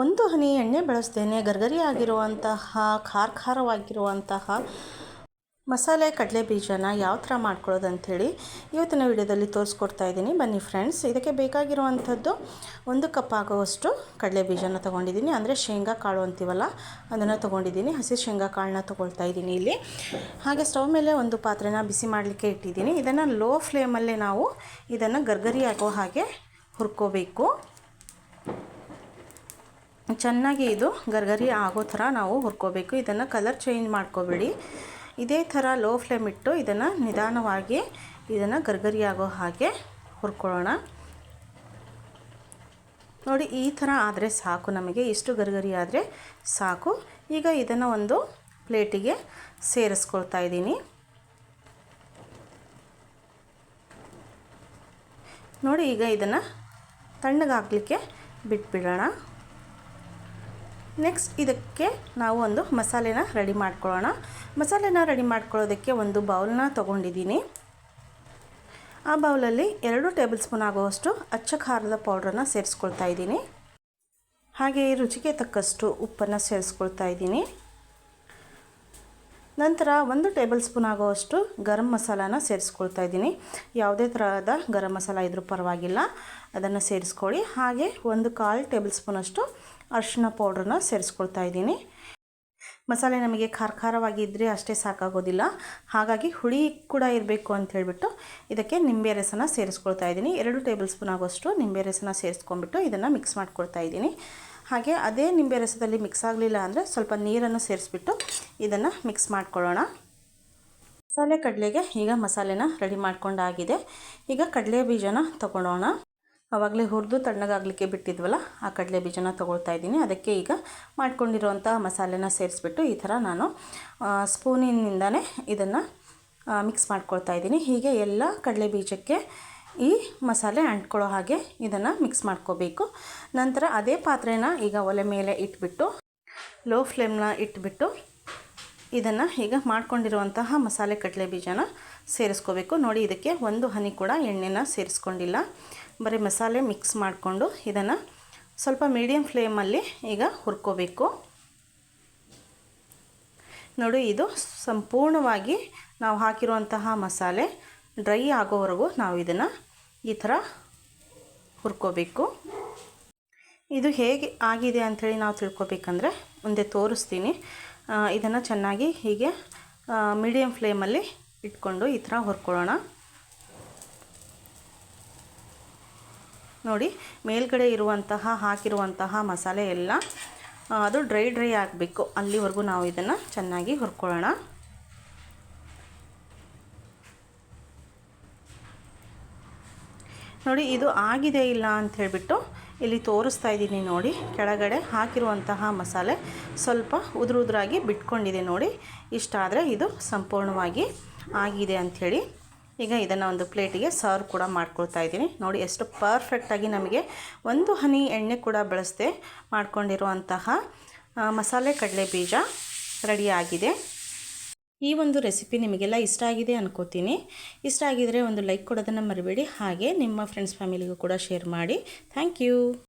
ಒಂದು ಹನಿ ಎಣ್ಣೆ ಬಳಸ್ತೇನೆ. ಗರ್ಗರಿ ಆಗಿರುವಂತಹ ಖಾರ ಖಾರವಾಗಿರುವಂತಹ ಮಸಾಲೆ ಕಡಲೆ ಬೀಜನ ಯಾವ ಥರ ಮಾಡ್ಕೊಳ್ಳೋದು ಅಂಥೇಳಿ ಇವತ್ತಿನ ವಿಡಿಯೋದಲ್ಲಿ ತೋರಿಸ್ಕೊಡ್ತಾ ಇದ್ದೀನಿ. ಬನ್ನಿ ಫ್ರೆಂಡ್ಸ್, ಇದಕ್ಕೆ ಬೇಕಾಗಿರುವಂಥದ್ದು ಒಂದು ಕಪ್ ಆಗುವಷ್ಟು ಕಡಲೆ ಬೀಜನ ತೊಗೊಂಡಿದ್ದೀನಿ. ಅಂದರೆ ಶೇಂಗಾ ಕಾಳು ಅಂತೀವಲ್ಲ, ಅದನ್ನು ತೊಗೊಂಡಿದ್ದೀನಿ. ಹಸಿ ಶೇಂಗಾ ಕಾಳನ್ನ ತೊಗೊಳ್ತಾ ಇದ್ದೀನಿ ಇಲ್ಲಿ. ಹಾಗೆ ಸ್ಟವ್ ಮೇಲೆ ಒಂದು ಪಾತ್ರೆನ ಬಿಸಿ ಮಾಡಲಿಕ್ಕೆ ಇಟ್ಟಿದ್ದೀನಿ. ಇದನ್ನು ಲೋ ಫ್ಲೇಮಲ್ಲೇ ನಾವು ಇದನ್ನು ಗರ್ಗರಿ ಆಗೋ ಹಾಗೆ ಹುರ್ಕೋಬೇಕು. ಚೆನ್ನಾಗಿ ಇದು ಗರ್ಗರಿ ಆಗೋ ಥರ ನಾವು ಹುರ್ಕೋಬೇಕು. ಇದನ್ನು ಕಲರ್ ಚೇಂಜ್ ಮಾಡ್ಕೋಬೇಡಿ. ಇದೇ ಥರ ಲೋ ಫ್ಲೇಮ್ ಇಟ್ಟು ಇದನ್ನು ನಿಧಾನವಾಗಿ ಇದನ್ನು ಗರ್ಗರಿ ಆಗೋ ಹಾಗೆ ಹುರ್ಕೊಳ್ಳೋಣ. ನೋಡಿ, ಈ ಥರ ಆದರೆ ಸಾಕು ನಮಗೆ. ಇಷ್ಟು ಗರ್ಗರಿ ಆದರೆ ಸಾಕು. ಈಗ ಇದನ್ನು ಒಂದು ಪ್ಲೇಟಿಗೆ ಸೇರಿಸ್ಕೊಳ್ತಾ ಇದ್ದೀನಿ. ನೋಡಿ, ಈಗ ಇದನ್ನು ತಣ್ಣಗಾಗಲಿಕ್ಕೆ ಬಿಟ್ಬಿಡೋಣ. ನೆಕ್ಸ್ಟ್ ಇದಕ್ಕೆ ನಾವು ಒಂದು ಮಸಾಲೆನ ರೆಡಿ ಮಾಡ್ಕೊಳ್ಳೋಣ. ಮಸಾಲೆನ ರೆಡಿ ಮಾಡ್ಕೊಳ್ಳೋದಕ್ಕೆ ಒಂದು ಬೌಲ್ನ ತೊಗೊಂಡಿದ್ದೀನಿ. ಆ ಬೌಲಲ್ಲಿ ಎರಡು ಟೇಬಲ್ ಸ್ಪೂನ್ ಆಗುವಷ್ಟು ಅಚ್ಚ ಖಾರದ ಪೌಡ್ರನ್ನು ಸೇರಿಸ್ಕೊಳ್ತಾ ಇದ್ದೀನಿ. ಹಾಗೆಯೇ ರುಚಿಗೆ ತಕ್ಕಷ್ಟು ಉಪ್ಪನ್ನು ಸೇರಿಸ್ಕೊಳ್ತಾ ಇದ್ದೀನಿ. ನಂತರ ಒಂದು ಟೇಬಲ್ ಸ್ಪೂನ್ ಆಗುವಷ್ಟು ಗರಂ ಮಸಾಲಾನ ಸೇರಿಸ್ಕೊಳ್ತಾ ಇದ್ದೀನಿ. ಯಾವುದೇ ಥರದ ಗರಂ ಮಸಾಲ ಇದ್ರೂ ಪರವಾಗಿಲ್ಲ. ಅದನ್ನು ಸೇರಿಸ್ಕೊಳ್ಳಿ. ಹಾಗೆ ಒಂದು ಕಾಲು ಟೇಬಲ್ ಸ್ಪೂನಷ್ಟು ಅರಿಶಿನ ಪೌಡ್ರನ್ನ ಸೇರಿಸ್ಕೊಳ್ತಾ ಇದ್ದೀನಿ. ಮಸಾಲೆ ನಮಗೆ ಖಾರ ಖಾರವಾಗಿ ಇದ್ದರೆ ಅಷ್ಟೇ ಸಾಕಾಗೋದಿಲ್ಲ. ಹಾಗಾಗಿ ಹುಳಿ ಕೂಡ ಇರಬೇಕು ಅಂತ ಹೇಳಿಬಿಟ್ಟು ಇದಕ್ಕೆ ನಿಂಬೆ ರಸನ ಸೇರಿಸ್ಕೊಳ್ತಾ ಇದ್ದೀನಿ. ಎರಡು ಟೇಬಲ್ ಸ್ಪೂನ್ ಆಗೋಷ್ಟು ನಿಂಬೆ ರಸನ ಸೇರಿಸ್ಕೊಂಡ್ಬಿಟ್ಟು ಇದನ್ನು ಮಿಕ್ಸ್ ಮಾಡ್ಕೊಳ್ತಾ ಇದ್ದೀನಿ. ಹಾಗೆ ಅದೇ ನಿಂಬೆ ರಸದಲ್ಲಿ ಮಿಕ್ಸ್ ಆಗಲಿಲ್ಲ ಅಂದರೆ ಸ್ವಲ್ಪ ನೀರನ್ನು ಸೇರಿಸ್ಬಿಟ್ಟು ಇದನ್ನು ಮಿಕ್ಸ್ ಮಾಡ್ಕೊಳ್ಳೋಣ. ಮಸಾಲೆ ಕಡಲೆಗೆ ಈಗ ಮಸಾಲೆನ ರೆಡಿ ಮಾಡ್ಕೊಂಡಾಗಿದೆ. ಈಗ ಕಡಲೆ ಬೀಜನ ತೊಗೊಳೋಣ ಆವಾಗಲೇ ಹುರಿದು ತಣ್ಣಗಾಗಲಿಕ್ಕೆ ಬಿಟ್ಟಿದ್ವಲ್ಲ, ಆ ಕಡಲೆ ಬೀಜನ ತೊಗೊಳ್ತಾ ಇದ್ದೀನಿ. ಅದಕ್ಕೆ ಈಗ ಮಾಡ್ಕೊಂಡಿರುವಂಥ ಮಸಾಲೆನ ಸೇರಿಸ್ಬಿಟ್ಟು ಈ ಥರ ನಾನು ಸ್ಪೂನಿನಿಂದನೇ ಇದನ್ನು ಮಿಕ್ಸ್ ಮಾಡ್ಕೊಳ್ತಾ ಇದ್ದೀನಿ. ಹೀಗೆ ಎಲ್ಲ ಕಡಲೆ ಬೀಜಕ್ಕೆ ಈ ಮಸಾಲೆ ಅಂಟ್ಕೊಳ್ಳೋ ಹಾಗೆ ಇದನ್ನು ಮಿಕ್ಸ್ ಮಾಡ್ಕೋಬೇಕು. ನಂತರ ಅದೇ ಪಾತ್ರೆನ ಈಗ ಒಲೆ ಮೇಲೆ ಇಟ್ಬಿಟ್ಟು ಲೋ ಫ್ಲೇಮ್ನ ಇಟ್ಬಿಟ್ಟು ಇದನ್ನು ಈಗ ಮಾಡ್ಕೊಂಡಿರುವಂತಹ ಮಸಾಲೆ ಕಡಲೆ ಬೀಜನ ಸೇರಿಸ್ಕೋಬೇಕು. ನೋಡಿ, ಇದಕ್ಕೆ ಒಂದು ಹನಿ ಕೂಡ ಎಣ್ಣೆನ ಸೇರಿಸ್ಕೊಂಡಿಲ್ಲ. ಬರೀ ಮಸಾಲೆ ಮಿಕ್ಸ್ ಮಾಡಿಕೊಂಡು ಇದನ್ನು ಸ್ವಲ್ಪ ಮೀಡಿಯಮ್ ಫ್ಲೇಮಲ್ಲಿ ಈಗ ಹುರ್ಕೋಬೇಕು. ನೋಡಿ, ಇದು ಸಂಪೂರ್ಣವಾಗಿ ನಾವು ಹಾಕಿರುವಂತಹ ಮಸಾಲೆ ಡ್ರೈ ಆಗೋವರೆಗೂ ನಾವು ಇದನ್ನು ಈ ಥರ ಹುರ್ಕೋಬೇಕು. ಇದು ಹೇಗೆ ಆಗಿದೆ ಅಂಥೇಳಿ ನಾವು ತಿಳ್ಕೊಬೇಕಂದ್ರೆ ಮುಂದೆ ತೋರಿಸ್ತೀನಿ. ಇದನ್ನು ಚೆನ್ನಾಗಿ ಹೀಗೆ ಮೀಡಿಯಮ್ ಫ್ಲೇಮಲ್ಲಿ ಇಟ್ಕೊಂಡು ಈ ಥರ ಹುರ್ಕೊಳ್ಳೋಣ. ನೋಡಿ, ಮೇಲ್ಗಡೆ ಇರುವಂತಹ, ಹಾಕಿರುವಂತಹ ಮಸಾಲೆ ಎಲ್ಲ ಅದು ಡ್ರೈ ಡ್ರೈ ಆಗಬೇಕು. ಅಲ್ಲಿವರೆಗೂ ನಾವು ಇದನ್ನು ಚೆನ್ನಾಗಿ ಹುರ್ಕೊಳ್ಳೋಣ. ನೋಡಿ, ಇದು ಆಗಿದೆ ಇಲ್ಲ ಅಂತ ಹೇಳಿಬಿಟ್ಟು ಇಲ್ಲಿ ತೋರಿಸ್ತಾ ಇದ್ದೀನಿ ನೋಡಿ. ಕೆಳಗಡೆ ಹಾಕಿರುವಂತಹ ಮಸಾಲೆ ಸ್ವಲ್ಪ ಉದುರು ಉದುರಾಗಿ ಬಿಟ್ಕೊಂಡಿದೆ ನೋಡಿ. ಇಷ್ಟಾದರೆ ಇದು ಸಂಪೂರ್ಣವಾಗಿ ಆಗಿದೆ ಅಂಥೇಳಿ ಈಗ ಇದನ್ನು ಒಂದು ಪ್ಲೇಟಿಗೆ ಸರ್ವ್ ಕೂಡ ಮಾಡ್ಕೊಳ್ತಾ ಇದ್ದೀನಿ. ನೋಡಿ, ಎಷ್ಟು ಪರ್ಫೆಕ್ಟಾಗಿ ನಮಗೆ ಒಂದು ಹನಿ ಎಣ್ಣೆ ಕೂಡ ಬಳಸದೆ ಮಾಡ್ಕೊಂಡಿರುವಂತಹ ಮಸಾಲೆ ಕಡಲೆ ಬೀಜ ರೆಡಿಯಾಗಿದೆ ಈ ಒಂದು ರೆಸಿಪಿ ನಿಮಗೆಲ್ಲ ಇಷ್ಟ ಆಗಿದೆ ಅನ್ಕೋತೀನಿ. ಇಷ್ಟ ಆಗಿದರೆ ಒಂದು ಲೈಕ್ ಕೊಡೋದನ್ನು ಮರಿಬೇಡಿ. ಹಾಗೆ ನಿಮ್ಮ ಫ್ರೆಂಡ್ಸ್ ಫ್ಯಾಮಿಲಿಗೂ ಕೂಡ ಶೇರ್ ಮಾಡಿ. Thank you